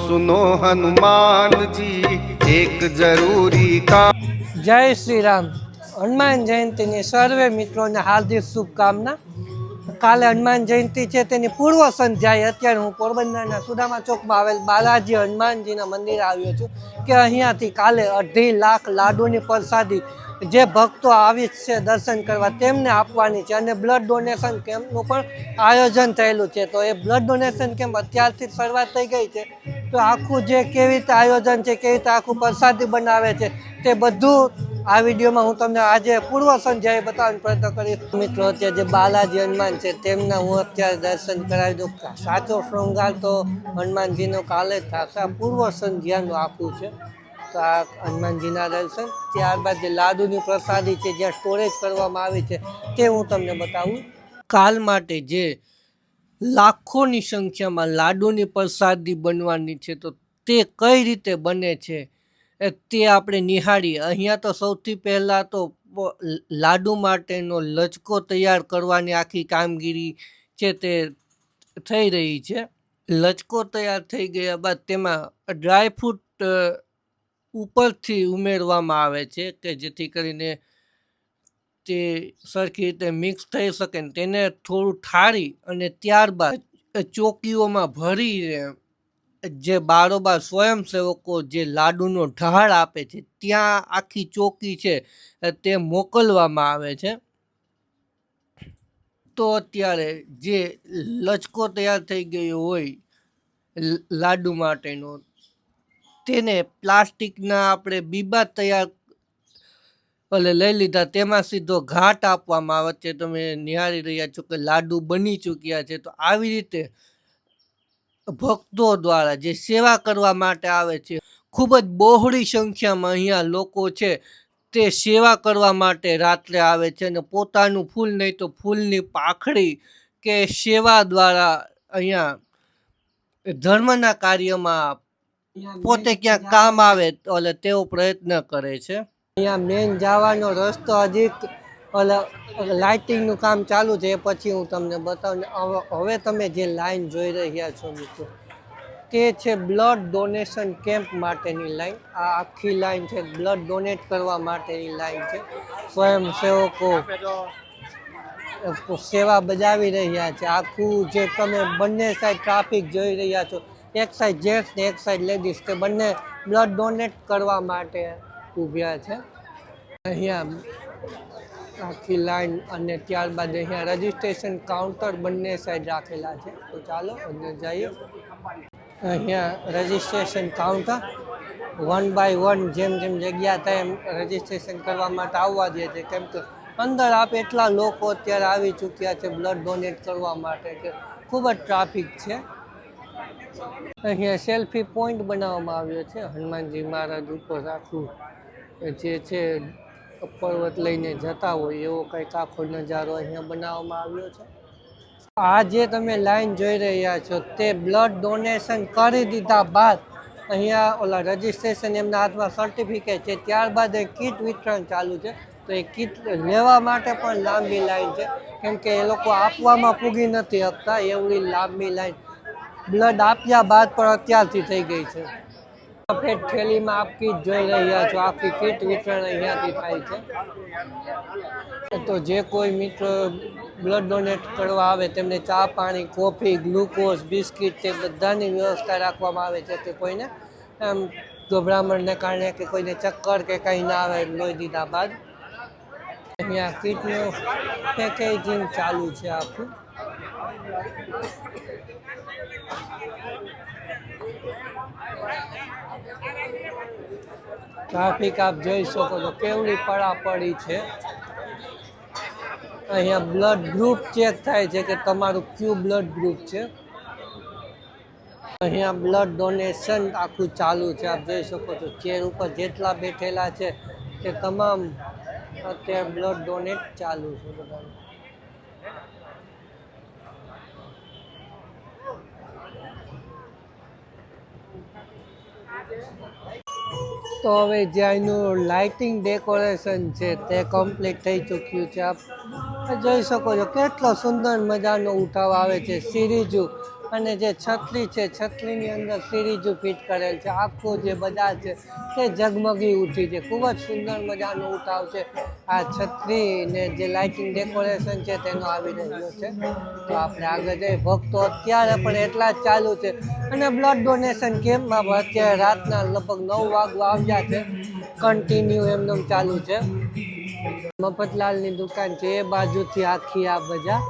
સુનો હનુમાનજી એક જરૂરી કામ જય શ્રી રામ હનુમાન જયંતિની સર્વે મિત્રોને હાર્દિક શુભકામના। કાલે હનુમાન જયંતિ છે, તેની પૂર્વ સંધ્યાએ અત્યારે હું પોરબંદરના સુદામા ચોકમાં આવેલ બાલાજી હનુમાનજીના મંદિરે આવ્યો છું કે અહીંયાથી કાલે અઢી લાખ લાડુની પ્રસાદી જે ભક્તો આવી છે દર્શન કરવા, તેમને આપવાની છે અને બ્લડ ડોનેશન કેમ્પનું પણ આયોજન થયેલું છે. તો એ બ્લડ ડોનેશન કેમ્પ અત્યારથી શરૂઆત થઈ ગઈ છે. તો આખું જે કેવી રીતે આયોજન છે, કેવી રીતે આખું પ્રસાદી બનાવે છે, તે બધું આ વિડીયોમાં હું તમને આજે પૂર્વ સંધ્યાએ બતાવવાનો પ્રયત્ન કરીશ. મિત્રો, અત્યારે જે બાલાજી હનુમાન છે, તેમના હું અત્યારે દર્શન કરાવી દઉં. સાચો શૃંગાર તો હનુમાનજીનો કાલે થશે. પૂર્વ સંધ્યાનું આખું છે. તો આ હનુમાનજીના દર્શન, ત્યારબાદ જે લાડુની પ્રસાદી છે, જ્યાં સ્ટોરેજ કરવામાં આવી છે, તે હું તમને બતાવું. કાલ માટે જે લાખોની સંખ્યામાં લાડુની પ્રસાદી બનવાની છે. તો તે કઈ રીતે બને છે તે આપણે નિહાળીએ અહીંયા તો સૌથી પહેલાં તો લાડુ માટેનો લચકો તૈયાર કરવાની આખી કામગીરી છે તે થઈ રહી છે. લચકો તૈયાર થઈ ગયા બાદ તેમાં ડ્રાયફ્રૂટ ઉપરથી ઉમેરવામાં આવે છે કે જેથી કરીને તે સરખી રીતે મિક્સ થઈ શકે ને તેને થોડું ઠારી અને ત્યારબાદ ચોકીઓમાં ભરીને જે બારોબાર સ્વયંસેવકો જે લાડુનો ઢાળ આપે છે, ત્યાં આખી ચોકી છે તે મોકલવામાં આવે છે. તો અત્યારે જે લચકો તૈયાર થઈ ગયો હોય લાડુ માટેનો, તેને પ્લાસ્ટિકના આપણે બીબા તૈયાર ઓલે લઈ લીધા, તેમાં સીધો ઘાટ આપવામાં આવે છે. તમે નિહાળી રહ્યા છો કે લાડુ બની ચૂક્યા છે. તો આવી રીતે ભક્તો દ્વારા જે સેવા કરવા માટે આવે છે, ખૂબ જ બહોળી સંખ્યામાં અહીંયા લોકો છે. તે સેવા કરવા માટે રાત્રે આવે છે અને પોતાનું ફૂલ, નહીં તો ફૂલની પાખડી કે સેવા દ્વારા અહીંયા ધર્મના કાર્યમાં પોતે ક્યાંક કામ આવે એટલે તેવો પ્રયત્ન કરે છે. અહીંયા મેન જવાનો રસ્તો હજી લાઇટિંગનું કામ ચાલુ છે, એ પછી હું તમને બતાવું. હવે- તમે જે લાઈન જોઈ રહ્યા છો મિત્રો, તે છે બ્લડ ડોનેશન કેમ્પ માટેની લાઈન આ આખી લાઈન છે બ્લડ ડોનેટ કરવા માટેની લાઈન છે. સ્વયંસેવકો સેવા બજાવી રહ્યા છે. આખું જે તમે બંને સાઈડ ટ્રાફિક જોઈ રહ્યા છો, એક સાઈડ જેન્ટ્સ ને એક સાઈડ લેડીઝ તે બંને બ્લડ ડોનેટ કરવા માટે ઊભ્યા છે. અહીંયા આખી લાઈન અને ત્યારબાદ અહીંયા રજિસ્ટ્રેશન કાઉન્ટર બંને સાઈડ રાખેલા છે. તો ચાલો અંદર જઈએ. અહીંયા registration counter. One by one જેમ જેમ જગ્યા થાય એમ રજિસ્ટ્રેશન કરવા માટે આવવા દે છે. કેમ કે અંદર આપ એટલા લોકો અત્યારે આવી ચૂક્યા છે બ્લડ ડોનેટ કરવા માટે કે ખૂબ જ ટ્રાફિક છે. અહીંયા સેલ્ફી પોઈન્ટ બનાવવામાં આવ્યો છે. હનુમાનજી મહારાજ ઉપર આખું જે છે પર્વત લઈને જતા હોય એવો કંઈક આખો નજારો અહીંયા બનાવવામાં આવ્યો છે. આ જે તમે લાઈન જોઈ રહ્યા છો તે બ્લડ ડોનેશન કરી દીધા બાદ અહીંયા ઓલા રજિસ્ટ્રેશન એમના હાથમાં સર્ટિફિકેટ છે. ત્યારબાદ એ કીટ વિતરણ ચાલુ છે. તો એ કીટ લેવા માટે પણ લાંબી લાઈન છે. કેમ કે એ લોકો આપવામાં પૂગી નથી આપતા એવડી લાંબી લાઈન. બ્લડ આપ્યા બાદ પણ અત્યારથી થઈ ગઈ છે. સફેદ થેલીમાં આપ કીટ જોઈ રહ્યા છો આખી કીટ વિતરણ અહીંયાથી થાય છે. તો જે કોઈ મિત્ર બ્લડ ડોનેટ કરવા આવે, તેમને ચા, પાણી, કોફી, ગ્લુકોઝ, બિસ્કિટ તે બધાની વ્યવસ્થા રાખવામાં આવે છે કે કોઈને આમ ગભરામણને કારણે કે કોઈને ચક્કર કે કંઈ ના આવે લોહી દીધા બાદ. અહીંયા કીટનું પેકેજિંગ ચાલુ છે આખું. ટ્રાફિક આપ જોઈ શકો છો, કેવડી પડાપડી છે. અહીંયા બ્લડ ગ્રુપ ચેક થાય છે કે તમારું ક્યુ બ્લડ ગ્રુપ છે. અહીંયા બ્લડ ડોનેશન આખું ચાલુ છે, આપ જોઈ શકો છો, ચેર ઉપર જેટલા બેઠેલા છે તે તમામ અત્યારે બ્લડ ડોનેટ ચાલુ છે બધાનું. તો હવે જે અહીંનું લાઇટિંગ ડેકોરેશન છે તે કમ્પ્લીટ થઈ ચૂક્યું છે. આપ જોઈ શકો છો કેટલો સુંદર મજાનો ઉઠાવ આવે છે. સિરીજુ અને જે છત્રી છે, છત્રીની અંદર સીરીજું ફિટ કરેલ છે. આખું જે બજાર છે તે ઝગમગી ઉઠી છે. ખૂબ જ સુંદર મજાનો ઉઠાવ છે. આ છત્રી ને જે લાઇટિંગ ડેકોરેશન છે તેનો આવી રહ્યો છે. તો આપણે આગળ જઈએ. ભક્તો અત્યારે પણ એટલા જ ચાલુ છે. અને બ્લડ ડોનેશન કેમ્પમાં અત્યારે રાતના લગભગ નવ વાગવા આવ્યા છે. કન્ટિન્યુ એમનેમ ચાલુ છે. મફતલાલની દુકાન છે. એ બાજુથી આખી આ બજાર.